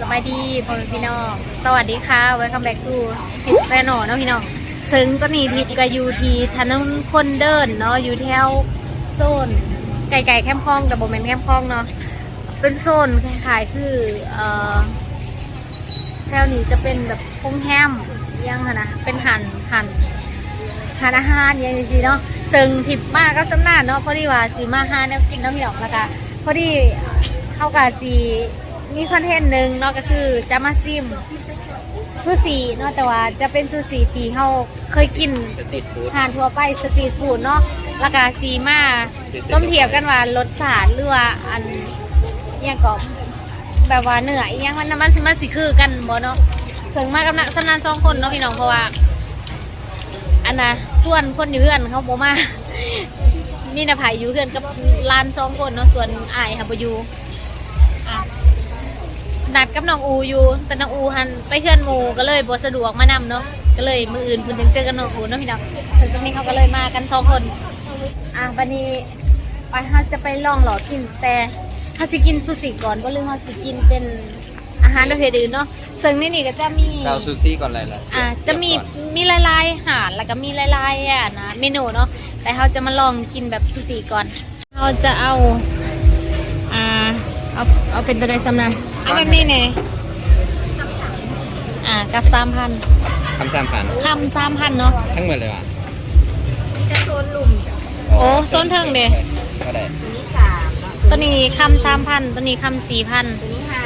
สบายดีพ่อแม่พี่น้อง สวัสดีค่ะ welcome back to ทิศแฟนหนอเนาะพี่น้อง ซึ่งตอนนี้ทิศก็อยู่ที่ถนนคนเดินเนาะอยู่แถวโซนไก่ไก่แคมคลองแต่โบเมนแคมคลองเนาะ เป็นโซนคล้ายๆคือเอ่อแถวนี้จะเป็นแบบโรงแฮมยังนะ เป็นหันหันหันอาหารย่างนี้สิเนาะซึ่งทิพมากก็สำนานเนาะพอดีว่าสีมาหาแนวกินน้ำหยองแล้วก็พอดีเข้ากับสี มีคอนเทนต์หนึ่งเนาะก็คือจะมาซิมซูสีเนาะแต่ว่าจะเป็นซูสีที่เขาเคยกินสตรีทฟู้ดทานทั่วไปสตรีทฟู้ดเนาะแล้วก็ซีมาส้มเทียบกันว่ารสชาติหรือว่าอันอิหยังก็แบบว่าเนื้ออิหยังมันมันสิมันสิคือกันบ่เนาะถึงมากับนักสำนานสองคนเนาะพี่น้องเพราะว่าอันน่ะส่วนคนอยู่เพื่อนเขาบ่มามีนาภายอยู่เพื่อนกับลานสองคนเนาะส่วนอายค่ะบ่อยู่อะ นัดกับน้องอูอยู่ แต่น้องอูหันไปเพื่อนหมู่ก็เลยบ่สะดวกมานำเนาะก็เลยมืออื่นคุณถึงเจอกันน้องอูเนาะพี่น้องถึงตรงนี้เขาก็เลยมากันสองคนอะวันนี้ไปเขาจะไปลองหลอกินแต่เขาสิกินซูชิก่อนก็เรื่องเขาสิกินเป็นอาหารประเภทอื่นเนาะซึ่งในนี่ก็จะมีเราซูซี่ก่อนเลยล่ะอ่าจะมีมีหลายๆอาหารแล้วก็มีหลายๆอะนะเมนูเนาะแต่เราจะมาลองกินแบบซูชิก่อนเราจะเอาอ่าเอาเอาเป็นตัวใดสำนัน เอาแบบนี้เนี่ยอ่ากับสามพันคำสามพันคำสามพันเนาะ ทั้งหมดเลยว่ะจะโซนหลุมจ้ะโอ้โซนเทิงเด้ก็ได้ตัวนี้สามตัวนี้คำสามพันตัวนี้คำสี่พันตัวนี้ห้า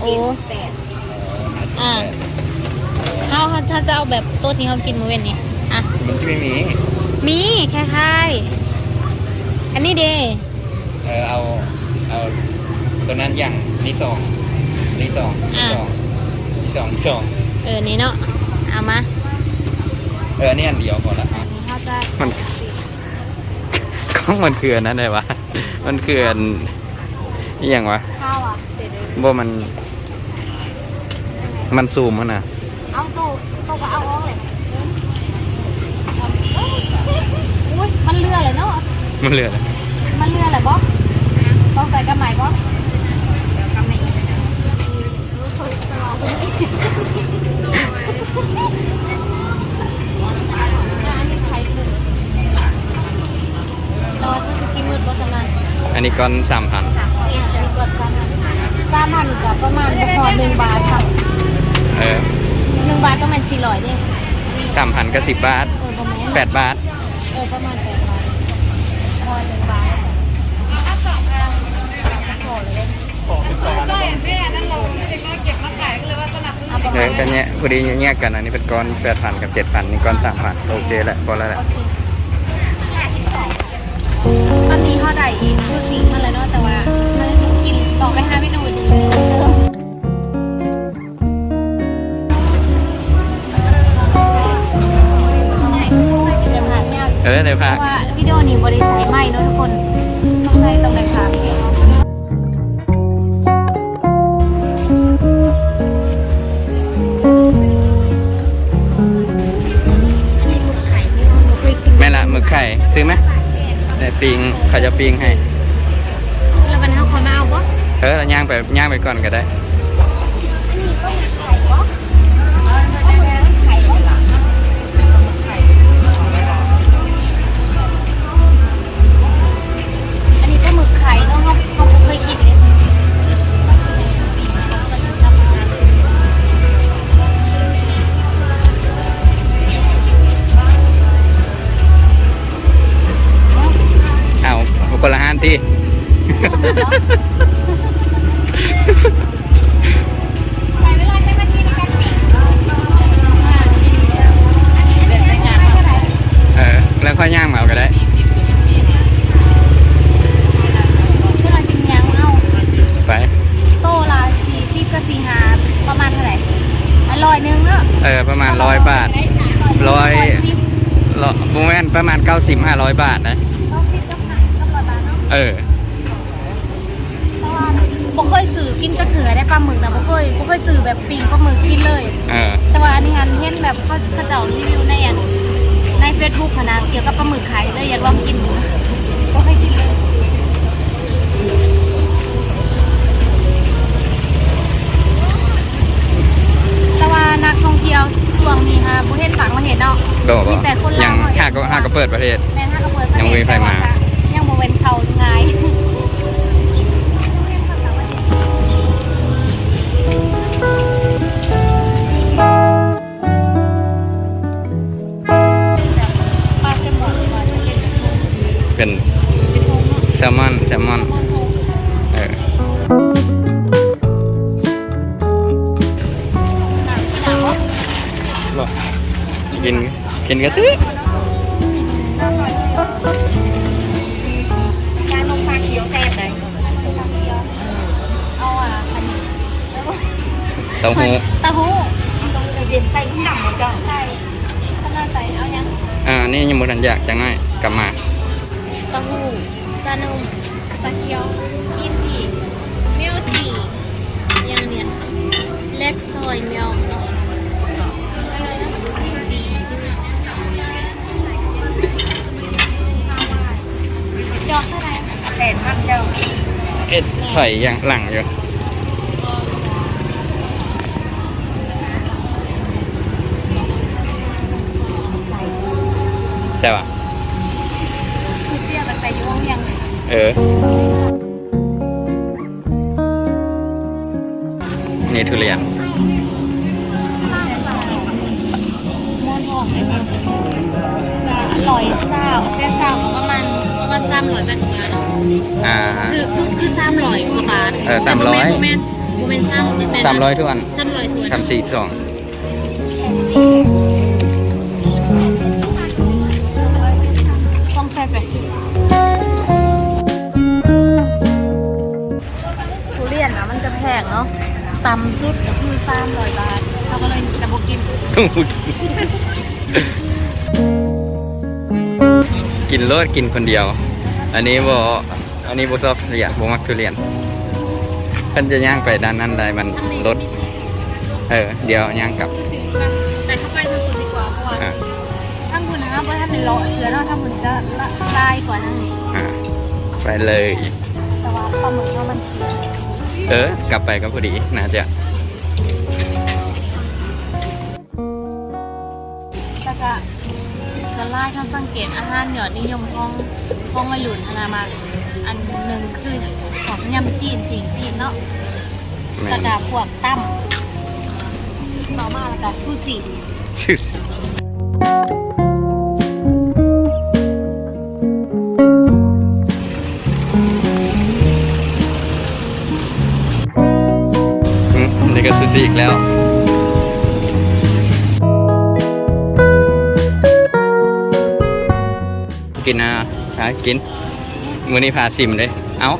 โอ้เจ็ดแปดอ่าเขาถ้าจะเอาแบบโต๊ะที่เขากินมื้อเว้นนี่อะมันที่ไม่มี มีคล้ายๆอันนี้เด้เออเอาเอาตัวนั้นอย่าง นี่สองนี่สองนี่สองนี่สองนี่สองเออ นี่เนาะ เอามา เออ นี่อันเดียวพอละอะนี่เขาจะมันกล้องมันคืออันนั้นเลยวะ มันคืออันนี่อย่างวะข้าวอะเสร็จเลยว่ามัน มันซูมมันนะเอาตู้ตู้ก็เอาออกเลยอุ้ยมันเรือเลยเนาะ มันเหลือเลยมันเรือเลยบ๊อบต้องใส่กระไหมบ๊อบ แล้วก็ไม่ อันนี้ไข่ถุงเราจะกินมืดบสนานอันนี้ก้อนสามพันเนี่ยมีกดซ้ำสามพันกับประมาณพอหนึ่งบาทครับเออหนึ่งบาทก็เป็นสี่ร้อยเด้สามพันก็สิบบาทเออประมาณแปดบาท เออประมาณแปดบาทพอหนึ่งบาทเอาประเอ มาอณกันเนี้ยพอดีเนี้ยกันอันนี้เป็นก้อนแปดพันกับเจ็ดพันนี่ก้อนสามพันโอเคแหละพอแล้วแหละโอเคตอนนี้เขาได้อีกคือสิ่งมาแล้วเนาะแต่ว่าถ้าจะกินต่อไปห้าเมนูอื่นเหมือนเดิมง่ายเคยกินแบบผ่านยากเออในเพภาคราะว่าวิดีโอนี้บริษัทใหม่เนาะทุกคนต้องใช้ต้องในภาคเซื้อไหมแต่ปิงเขาจะปิงให้ แล้วกันเขาคอยมาเอาปะเออแล้วย่างไปย่างไปก่อนก็ได้ คนละห้านที่เวลาแค่าทีในการปิดอันนี้อันนี้ง่ายเออแล้วค่อยย่างมาเอาก็ได้เราจริงยังเอาไปโตละสี่สิบกับสี่หาประมาณเท่าไหร่อร่อยนึงเนาะเออประมาณร้อยบาทร้อยบร้อยบูแมนประมาณเก้าสิบห้าร้อยบาทนะ เออบ่เคยสื่อกินจะเถือได้ปลาหมึกแต่บ่เคยบ่เคยสื่อแบบปิ้งปลาหมึกกินเลย เออ แต่ว่าอันนี้อันเห็นแบบเขาเขาเจ้ารีวิวในในเฟซบุ๊กนะเกี่ยวกับปลาหมึกขายเลยอยากลองกินดูะบ่เคยกินเลยแต่ว่านักท่องเที่ยวช่วงนี้ค่ะบ่เห็นต่างประเทศเนาะมีแต่คนลาวยังห้าก็ห้าก็เปิดประเทศ แม่นห้าก็เปิดยังไม่มีใครมา เป็นโทงเนาะแซลมอนแซลมอนโทงโทงเออหนังที่หนาวบอกกินกินก็ซื้อ อ็ดไข่ยังหลังอยู่ใช่ป่ะซุปเปรี้ยวแต่อยู่ว่างยังเออ นี่ทุเรียนม้วนหอมเลยค่ะอร่อยเศร้าเส้นเศร้า ก็ประมาณประมาณสามร้อยแปดกว่าบาทอ่า คือคือคือสามร้อยกว่าบาทเออ300 โมเมนต์โมเมนต์โมเมนต์สามแนสามร้อยทุกวันสามร้อยทวนทำสี่สองต้องแค่แปดสิบทุเรียนนะมันจะแพงเนาะต่ำสุดก็คือสามร้อยบาทเราก็เลยจะบอกกินกินรสกินคนเดียว อันนี้บออันนี้บชอบทุเรียนบมักทุเรียนเพิ่นจะย่างไปด้านนั้นได้มันรถเออ เดี๋ยวย่างกลับแต่เข้าไปทางคุณดีกว่าเพราะว่าอ่าทางคุณนะคะเพราะถ้าเป็นเลาะเสือเนาะทางคุณจะละลายกว่าทางนี้อ่าไปเลย แต่ว่าปลาหมึกว่ามันเสียเออกลับไปก็พอดีน่าจะ สลายเขาสังเกตอาหารยอดนิยมของของวัยรุ่นนะมาอันหนึ่งคือของยำจีนปิ่งจีนเนาะแม่แล้วนก็พวกตั้มต่อมาแล้วก็ซูชิชื่ออืมนี่ก็ซูชิอีกแล้ว กินนะหากินมือนี้พาซิมเลย เอา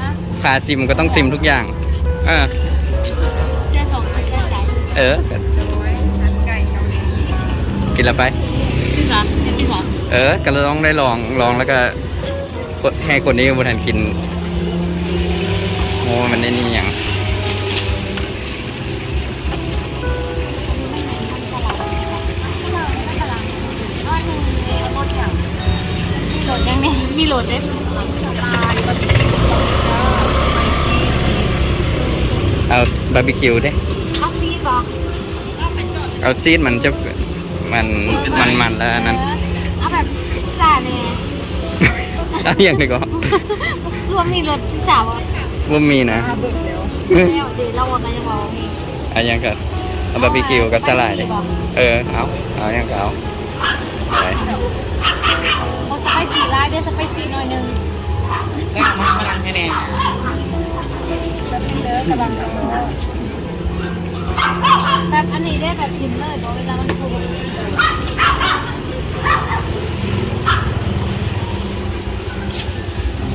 นะพาซิมก็ต้องซิมทุกอย่าง เออเสื้อสองกับเสื้อใสเออไก่เกาหลีกินแล้วไปจริงเหรอจริงเหรอเออก็ลองได้ลองลองแล้วก็กดให้คนนี้บุทันกินโอ้มันได้นี่อย่าง ยังไงมีรถได้สบายบะหมี่กึ่งสดเจ้าสไปซี่ซีเอาบาร์บีคิวเด้เอาซีหรอก็เป็นจอดเอาซีดมันจะมันมันมันแล้วอันนั้นเอาแบบจ่าเนี่ยเอาอย่างนี้ก็รวมมีรถที่สาวอะว่ามีนะถ้าเบิ่งแล้วเดี๋ยวเดี๋ยวเราวันนั้นจะบอกมีเอาอย่างก็เอาบาร์บีคิวกับสลายเลยเออเอาเอาอย่างก็เอาไปเขา สไปซี่ร้ายเดี๋ยวสไปซี่หน่อยนึงก็มันพลังคะแนนเด้อกำลังโตแบบอันนี้ได้แบบทิมเลยเพราะเวลามันพูด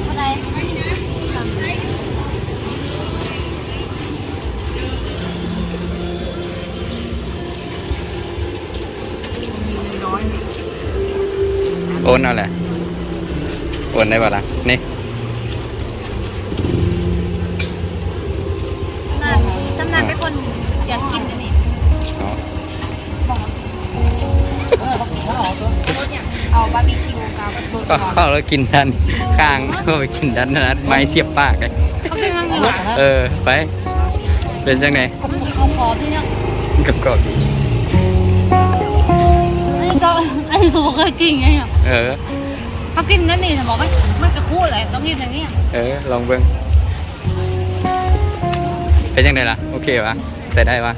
อะไร โอนเอาแหละโอนได้ป่ะล่ะนี่นั่นจำนานเป็นคนอยากกินอันนี้เอาเอาบาร์บีคิวกับรสก็เข้าแล้วกินด้านข้างก็ไปกินด้านนั้นไม้เสียบปากเลยเขาเป็นยังไงหรอเออไป เป็นจังไงมันกินของขอที่เนี่ยกับกรอบดี อันนี้ผมเคยกินไงอะเออ เขากินนั่นนี่สมองมันมันกระพูดเลยต้องกินอย่างนี้อะเออ ลองเบิ้งเป็นยังไงล่ะ โอเคปะใส่ได้ปะ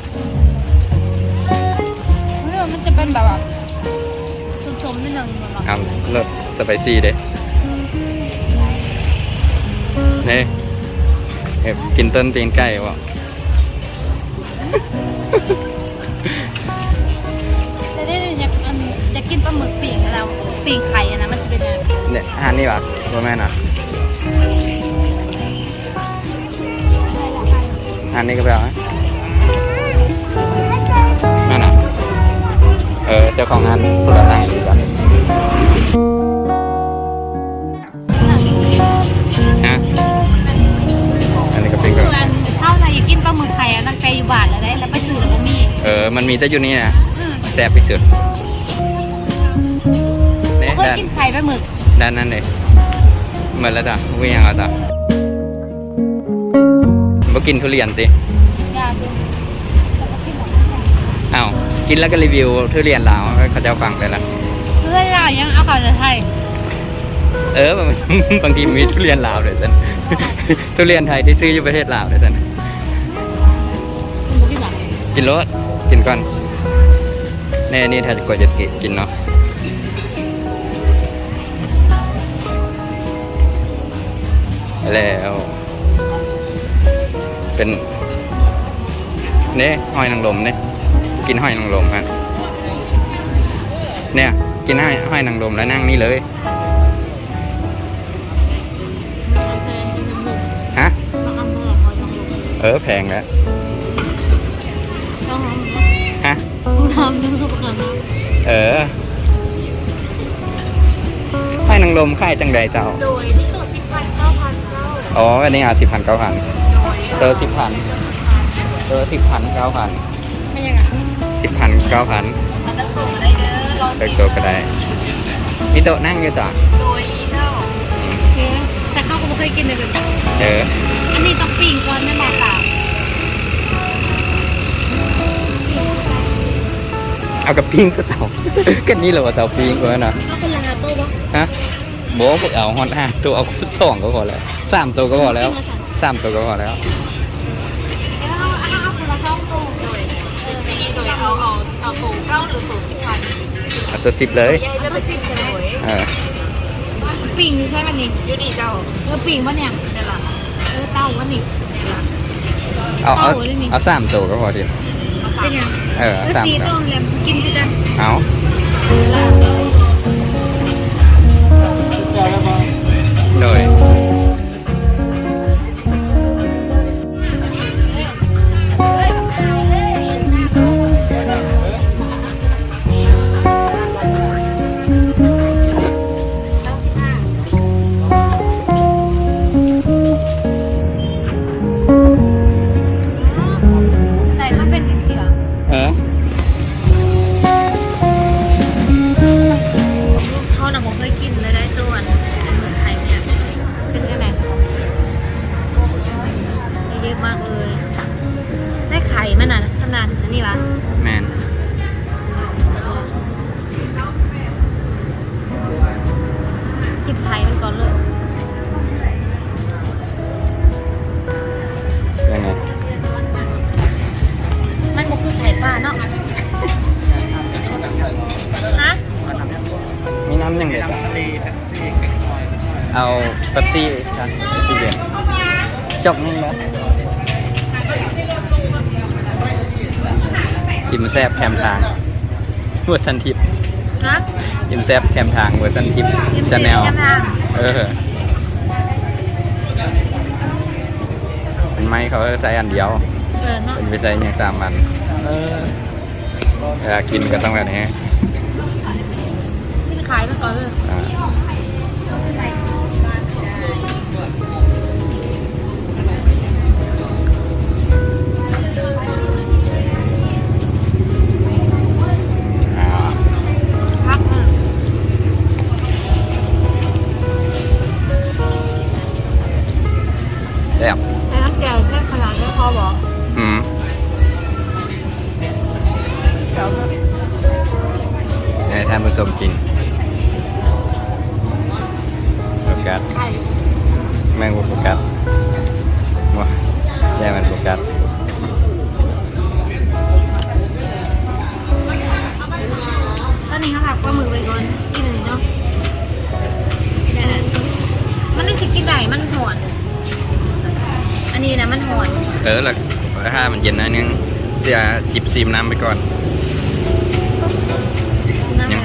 เฮ้ยมันจะเป็นแบบว่าชมๆนิดนึงเหมือนกันครับรสสไปซี่เด้นี่เอ็บกินต้นตีนไก่วะ กกินปลาหมึกปีกแล้วปีกไข่อะนะมันจะเป็นยังไงเนี่ยอาหารนี่ปะโรแมนอะอาหารนี่ก็ไปเอาไหมนั่นอะเออเจ้าของงานผู้รับงานอยู่กันฮะอันนี้ก็เป็นคืก็ออันเท่าไหร่อยากกินปลาหมึกไข่อะนักใจอยู่บ้านแล้วได้แล้วไปซื้อแล้วก็มี เออ มันมีแต่อยู่นี่นะอืม แซ่บที่สุด เนี่ยเคยด้านกินไข่ปลาหมึกด้านนั้นเลยเหมือนแล้วจ้ะวิ่งยังเอาจ้ะบ่กินทุเรียนติยากเลยแล้วก็กินหมดอ้าวกินแล้วก็รีวิวทุเรียนลาวให้เขาเจะฟังเลยล่ะเพื่อนเรายังเอาข่าวจะไทยเออบางบางทีมีทุเรียนลาวเลยสันทุเรียนไทยที่ซื้ออยู่ประเทศลาวเลยสันกินหรอกินรสกินก่อนแน่นี่ถ้าจะกว่าจะกินเนาะ แล้ว เป็นเนี่ยหอยนางรมเนี่ยกินหอยนางรมฮะเนี่ย กินหอยหอยนางรมแล้วนั่งนี่เลยฮะเออแพงแล้วฮะทำนี่มันก็ประกันนะเออหอยนางรมค่ายจังใดเจ้าโดย อ๋อ อันนี้อะสิบพันเก้าพันโดยเออสิบพันเออสิบพันเก้าพันไม่ยังไงสิบพันเก้าพันมันจะส่งอะไรเด้อเราเลิกโต๊ะก็ได้มีโต๊ะนั่งอยู่จ้ะโดยที่เจ้าโอเคแต่เขาก็ไม่เคยกินเลยแบบนี้เอออันนี้ต้องปิ้งก่อนไม่บอกเปล่าเอากับปิ้งสเตากันนี่เหรอว่าเตาปิ้งก็นะก็เป็นราคาโต้ปะฮะบอกว่าเอาฮอนห้าตัวเอาสองก็พอแล้ว สามตัวก็พอแล้วปิ้งมาสั่นสามตัวก็พอแล้วแล้วเอาเอาเอาคนละสองตัวโดยเออซีโดยเอาเอาเอาโถเก้าหรือโถสิบพันเอาตัวสิบเลยยายจะไปสิบโดยเออปิ้งนี่ใช่ไหมนี่ยูนี่เจ้าเออปิ้งปะเนี่ยนี่แหละเออเต้าวะนี่เอาเอาเอาเลยนี่เอาสามตัวก็พอทีเป็นยังเออเออสามสีตัวต้มแหลมกินกันจังเอาโดย บแคมทางเวอร์ชันทิปฮะอิ่มแซบแคมทางเวอร์ชันทิปยิ้มชาสีแนลแค่ทางเออเป็นไม้เขาใส่อันเดียว เออเนาะเป็นไปใส่อย่างสามอันเวลากินก็ต้องแบบนี้กินไข่มันก่อนเลย อ่า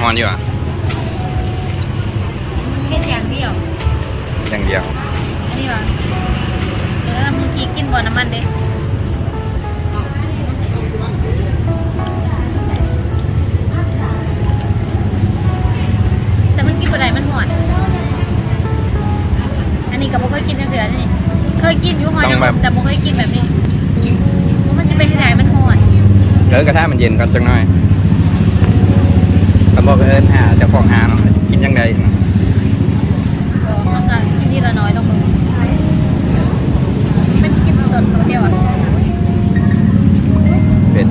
อนอยู่อะแค่อย่างเดียว อย่างเดียว อันนี้วะเออมึงกี้กินบ่อน้ำมันเด้แต่มันกินบ่ได้มันหอน อันนี้ก็บ่เคยกินจังเดือนี่เคยกินอยู่หอยนางรมแต่บ่เคยกินแบบนี้เพราะมันจะเป็นที่ไหนมันหอนเออกระทะมันเย็นก่อนจังหน่อยเขา บอกเอิญหาเจ้าของหาเนาะกินยังไงมันก็กินทีละน้อยต้องมึงเป็นกินสดคนเดียวอะเป็ด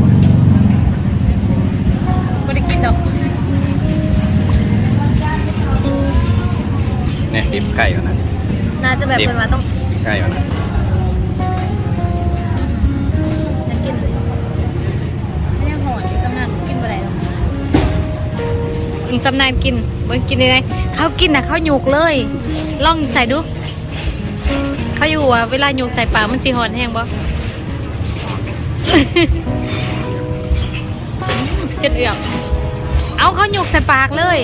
ไม่ได้กินดอกเนี่ยดิบไก่ก่อนนะน่าจะแบบเป็นว่าต้องไก่ก่อนนะจะ กินสำนักกินเบิ่งกินได้ไงเขากินน่ะเขาหยุกเลย ลองใส่ดู เขาอยู่ว่าเวลาหยุกใส่ปากมันสิหอนแห้งบ่เจ็ดเอือกเอาเขาหยุกใส่ปากเลย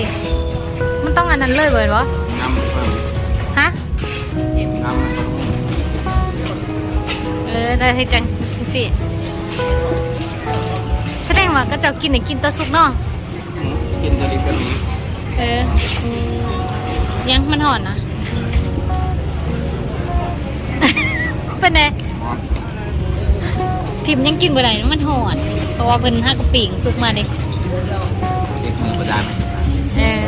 มันต้องอันนั้นเลยเบิดบ่น้ำฮะน้ำเออได้ให้จังสิแสดงว่าก็จะกินเนี่ยกินตัวสุกเนาะ กินตัวดิบก็มีเออยังมันหอนนะเป็นไงพิมพ์ยังกินบ่ได้มันหอน เพราะว่าเพิ่นหักกระปิ่งสุกมาเด็ดิบมือประดานเออ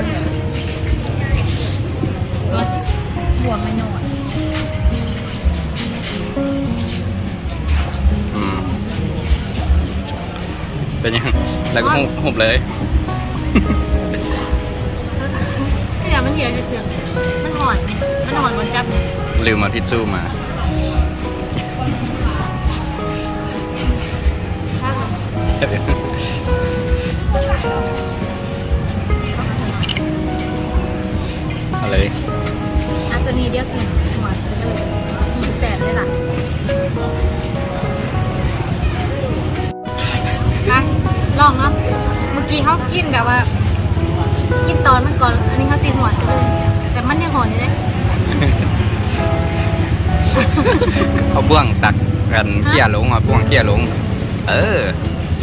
หัวมันหอนอืมเป็นยัง แล้วก็หุบหุบเลย ถ้าอยากมันเหี่ยวจะเสือมันหอนมันหอนบนจับลืมเอาทิชชู่มาอะไรอะตัวนี้เดียวสิหวานซะเลยแสบเลยล่ะอะลองเนาะ เมื่อกี้เขากินแบบว่า กินตอนมันก่อน อันนี้เขาสีหวานซะเลย แต่มันยังหอนอยู่เลยเอาบ่วงตักกันเขี่ยลงเอาบ่วงเขี่ยลง เออ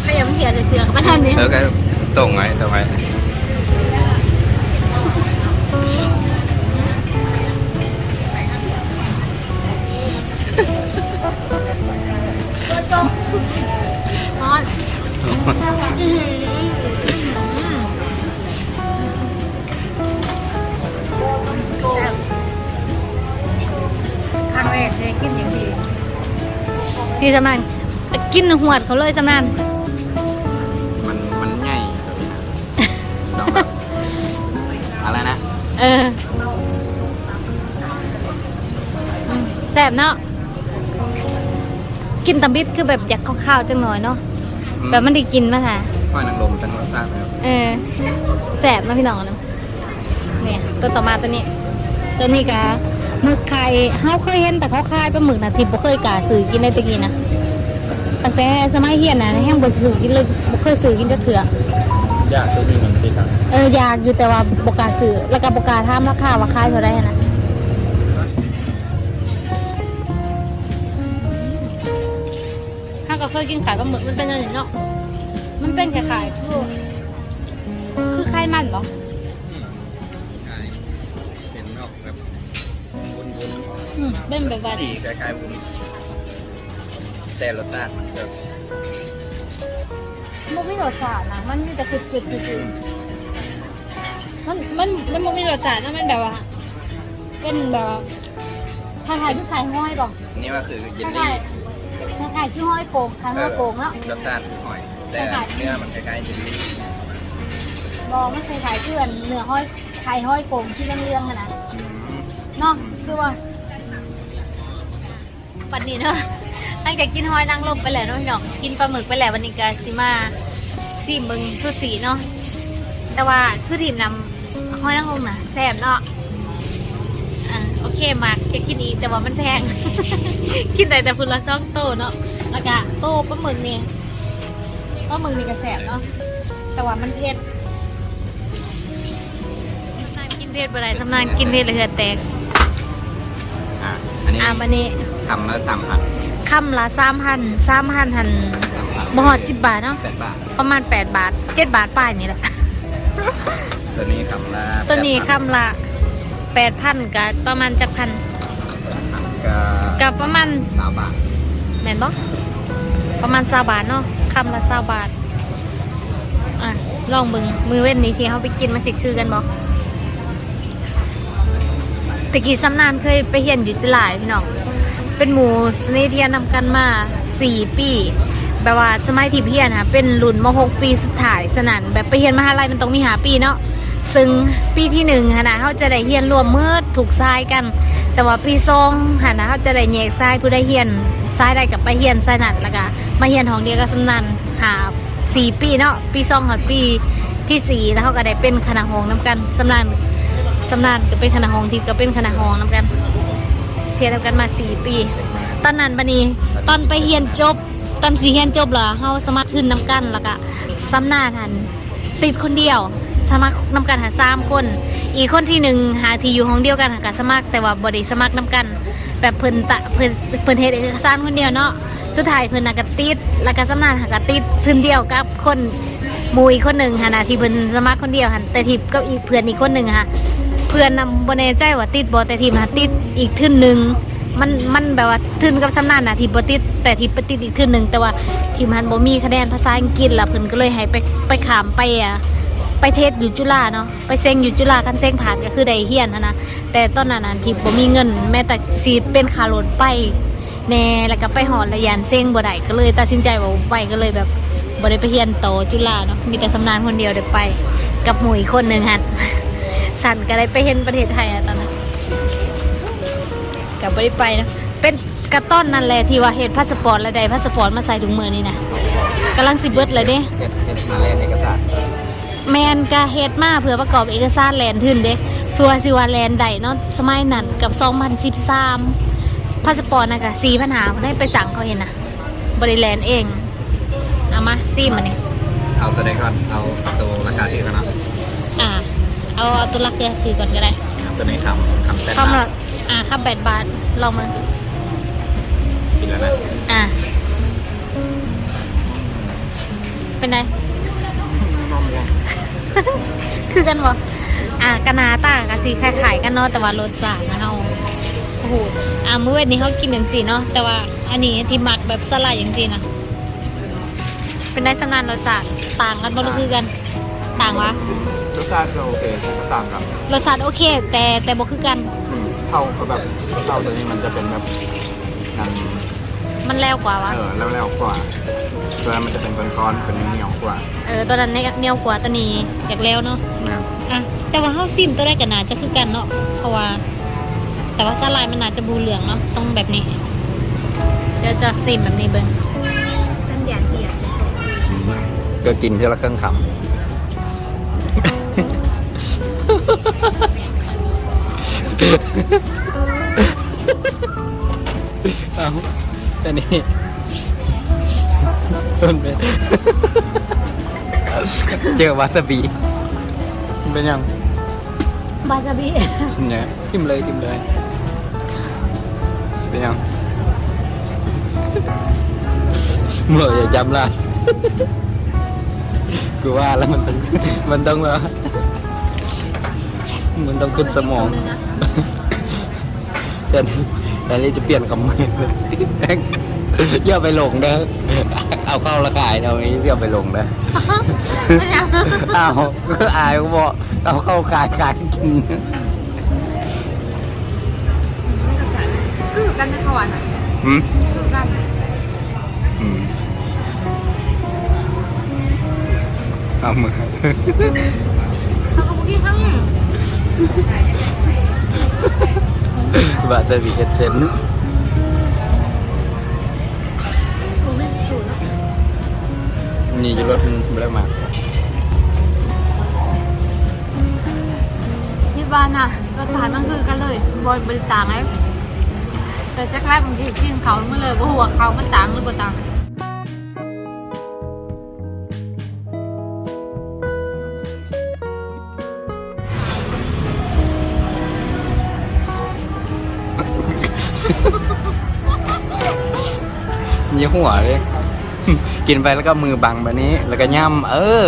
ขยับเหี่ยวเลยเสือกับประทานนี้เออก็ตรงไว้ตรงไว้ฮอน ครั้งแรกเลยกินอย่างดีที่สำนันกินหวดเขาเลยสำนันมันมันใหญ่ต้องแบบอะไรนะ เออแซ่บเนาะกินตำบิดคือแบบอยากข้าวๆจังหน่อยเนาะแบบมันได้กินมคะค่อยนังลมตั้งรสชาติแล้วเออแซ่บเนาะพี่น้องเนาะ เนี่ยตัวต่อมาตัวนี้ ตัวนี้กะหมึกไข่เฮาเคยเห็นแต่เขาคายปลาหมึกนะที่บ่เคยกล้าซื้อกินได้ตะกี้นะตั้งแต่สมัยเฮียนนะแห้งบ่ซื้อกินเลยบ่เคยซื้อกินจักเถื่อยากตัวนี้มันติดทางเอออยากอยู่แต่ว่าบกล้าซื้อแล้วก็บกล้าถามราคาว่าขายเท่าไหร่นะถ้าก็เคยกินขายปลาหมึกมันเป็นยังไงเนาะมันเป็นคล้ายๆคือคือไข่มันเหรอ เป็นแบบว่าๆสีคล้ายๆวุ้นแต่รสชาติมันแบบมันไม่รสชาตินะมันมีแต่กรึบๆจริงๆมันมันมันบ่มีรสชาตินะมันแบบว่า เป็นแบบว่าคล้ายๆคือไข่ห้อยป่ะนี่ก็คือคยินล้าดียๆคล้ายๆคือห้อยโป่งไข่ห้อยโป่งเนาะรสชาติหอย แต่เนื้อมันคล้ายๆยินดีบอมันคล้ายๆเพื่อนเนื้อห้อยไข่ห้อยโกงที่เรื่องๆขนาดเนาะคือว่า ปันนี้เนาะตั้งแต่กินหอยนางรมไปแล้วเนาะพี่น้องกินปลาหมึกไปแล้ววันนี้ก็สิมาซีมึงสุดสีเนาะแต่ว่าคือทีมนำหอยนางรมน่ะแซ่บเนาะอะโอเคมากจะกินอีกแต่ว่ามันแพง กินแต่แต่พุ่นละสองโตเนาะแล้วก็โตปลาหมึกนี่ปลาหมึกนี่ก็แซ่บเนาะแต่ว่ามันเผ็ดสำนานกินเผ็ดบ่ได้สำนานกินเผ็ดเลยเหือแตก อะอันนี้อะบันนี้ทำละสามพันคำละสามพันสามพันหันสามพันบ่หอดสิบบาทเนาะแปดบาทประมาณแปดบาทเจ็ดบาทป้ายนี่แหละ ตัวนี้คำละตัวนี้8,000คำละแปดพันกับประมาณจักพันก็กับประมาณสามบาทแม่นบ่ประมาณสาบาทเนาะคำละสาบาทอะลองเบึงมือเว้นนี้ที่เขาไปกินมันสิคือกันบ่ ตะกี้สำนานเคยไปเฮียนอยู่จุฬาพี่น้อง เป็นหมูสนิเทียนนำกันมาสี่ปีแบบว่าสมัยที่เพียนค่ะเป็นรุ่นมหกปีสุดท้ายสนันแบบไปเฮียนมหาลัยมันต้องมีหาปีเนาะซึ่งปีที่หนึ่งค่ะนะเขาจะได้เฮียนรวมมือถูกทรายกัน แต่ว่าปีสองค่ะนะเขาจะได้แยกทรายผู้ได้เฮียนทรายได้กับไปเฮียนทรายนันแล้วก็มาเฮียนของเดียวกับสนันหาสี่ปีเนาะปีสองกับปีที่สี่แล้วเขาก็ได้เป็นคณะหงน้ำกันสำนัน สำนันก็เป็นคณะหองทีมก็เป็นคณะหองน้ำกันเทียนกันมาสี่ปี ตอนนั้นบันนี้ตอนไปเฮียนจบตอนสีเฮียนจบเหรอเฮาสมัครขึ้นนำกันแล้วก็สำนาทันติดคนเดียวสมัครนำกันหาสามคน อีกคนที่หนึ่งหาที่อยู่ห้องเดียวกันหากับสมัครแต่ว่าบริสมัครนำกัน แบบเพิ่นตะเพิ่นเพิ่นเฮ็ดเอกสารคนเดียวเนาะสุดท้ายเพิ่นน่ะก็ติดแล้วก็สำนานหาก็ติดซึ่งเดียวกับคนมูอีกคนหนึ่งหันน่ะที่เพิ่นสมัครคนเดียวหันแต่ที่กับอีกเพื่อนอีกคนหนึ่งค่ะ เพื่อนนำบนแน่ใจว่าติดบอแต่ทีมาติดอีกทึ่นหนึ่งมันมันแบบว่าทึ่นกับสำนานนะทีบติดแต่ทีปติดอีกทึ่นหนึ่งแต่ว่าทีมหันบ่มีคะแนนภาษาอังกฤษล่ะเพิ่นก็เลยให้ไปไปขามไปอะไปเทศอยู่จุฬาเนาะไปเซ็งอยู่จุฬาคันเซ็งผ่านก็คือได้เฮียนนะแต่ตอนนั้นน่ะที่บ่มีเงิน แม้แต่สิเป็นคารถไปแน่แล้วก็ไปหอดระยานเซ็งบ่ได้ก็เลยตัดสินใจว่าไปก็เลยแบบบ่ได้ไปเฮียนโตจุฬาเนาะมีแต่สำนานคนเดียวได้ไป กับหมู่อีกคนหนึ่งหั่น สันก็ได้ไปเห็นประเทศไทยอะตอนนั้นกับ่ได้ไปนะเป็นกระต้อนนั่นแหละที่ว่าเฮ็ดพาสปอร์ตและใดพาสปอร์ตมาใส่ถุงมือนี่นะกำลังสิเบิดเลยเด้เฮ็ดเฮ็ดมาเล่นเอกสารแมนกะเฮ็ดมาเพื่อประกอบเอกสารแลนด์ทึนเด้ชัวร์สิว่าแลนด์ใดเนาะสมัยนั้นกับ2013พาสปอร์ตน่ะก็4,000หาได้ไปสั่งเขาเห็นนะบ่ได้แลนด์เองเอามาซีมอันนี้เอาตัวใดก่อนเอาตัวราคาที่ก่อนเนาะอ่า เอาเอาตัวลักเกลือสีก่อนก็ได้เอาตัวนี้คำคำแซ่บคำละอ่าคำแปดบาทลองมากินแล้วนะอะเป็นไงคือกันบ่อะกะนาตากะสิคล้ายๆกันเนาะแต่ว่ารสชาตินะเฮาโอ้โหอะมื้อวันนี้เฮากินจังซี่เนาะแต่ว่าอันนี้ที่มักแบบสลัดจังซี่นะเป็นได้สำนานรสชาติต่างกันบ่หรือคือกัน ต่างวะ รสชาติก็โอเคก็ต่างกับรสชาติโอเค แต่แต่บ่คือกันเท่ากับแบบเท่าตัวนี้มันจะเป็นแบบนันมันแล้วกว่าวะเออแล้วๆกว่าตัวนั้นมันจะเป็นก้อนๆเป็นเหนียวๆกว่าเออตัวนั้นเนี่ยเหนียวกว่าตัวนี้อยากแล้วเนาะนะอะแต่ว่าเฮาซิมตัวแรกก็น่าจะคือกันเนาะเพราะว่า แต่ว่าสลายมันน่าจะบูเหลืองเนาะต้องแบบนี้เดี๋ยวจะซิมแบบนี้เบิ่งสัญญาณเดียวสดก็กินเท่าละครึ่งคำ เอาแต่นี่ต้นเป็นเจอวาซาบิมันเป็นยังบาซาบิเนี่ยทิมเลยทิมเลยเป็นยังเมื่ออย่าจำละกูว่าแล้วมันต้องมันต้องแบบมันต้องขึ้นสมองตัวหนึะแต่แต่นี่จะเปลี่ยนคำมืออย่าไปหลงเด้อเอาเข้าละขายเอาไอ้เสี่ยไปหลงเด้อไม่เอาเอาก็อายก็บอกเอาเข้าขายขายกินคือกันในขวานอะหืมคือกันอืมเอามือทั้งนี้ บาซาบิเอเซนสูงไม่สูงเนาะนี่อยู่รถมันเริ่มมาที่บ้านน่ะรสชาติมันคือกันเลยบอยบริต่างเลยแต่จักรแรกบางทีชิมเขาเมันเลยว่าหัวเขามันต่างหรือบ่าต่าง มีหัวเลย กินไปแล้วก็มือบังแบบนี้ แล้วก็ย่ำเออ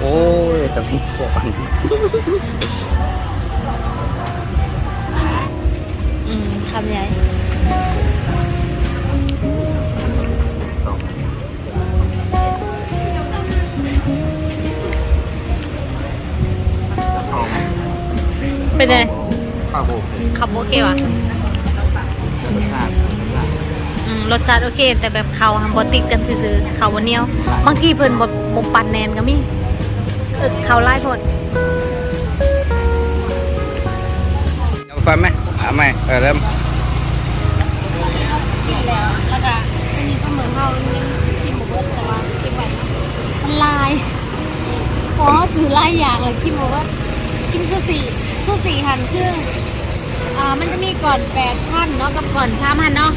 โอ้ยแต่พี่สอนอืมคำใหญ่เป็นไงข้าวโพดขับโอเควะรสชาติอืม รสชาติโอเค แต่แบบเขาทำบติดกันซื่อๆเขาวันเหนียวบางทีเพิ่นบบบปั่นแนนก็มีเออเขาไล่พดเอาไฟไหมเอาไหมเออเริ่มแล้วแล้วก็อันนี้ก็เหมือนเขายังกินหมูเบิร์ดแต่ว่ากินไปมันลายเพราะซื้อลายอย่างเลยกินหมูเบิร์ดกินซูสีซูสีหันคืออ่ามันจะมีก่อนแปดพันเนาะกับก่อนชามพันเนาะ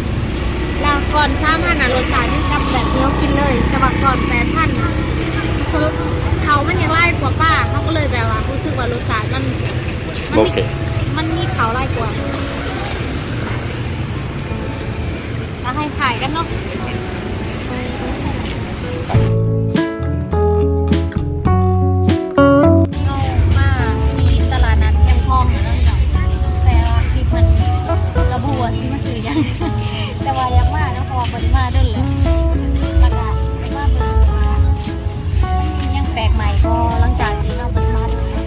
แล้วก่อนชามพันอะรสชาติคือกับแบบเดียวกินเลยแต่ว่าก่อนแปดพันอะคือเขามันยังไล่กว่าป้าเขาก็เลยแบบว่ารู้สึกว่ารสชาติมันมันโอมีเค มันมีเขาไล่กว่าแล้วให้ขายกันเนาะ เรามาที่ตลาดนัดแคมป์คลองอยู่นั่นเนาะแต่ว่าคลิปมันระบุว่าสิมาซื้อยัง ว่ายังมาเนาะพราะว่าคนมาเด้วยเลยประกาศมาเบิ่งว่ามันยังแปลกใหม่ก็หลังจากที่เราเปิดมาดูนะ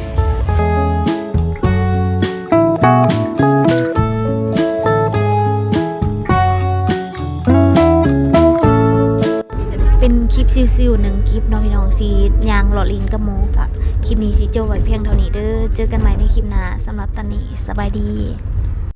เป็นคลิปซิวๆหนึ่งคลิปน้องพี่น้องสียางหล่อลินกับโมกะคลิปนี้สีโจไว้เพียงเท่านี้เด้อเจอกันใหม่ในคลิปหน้าสำหรับตอนนี้สบายดี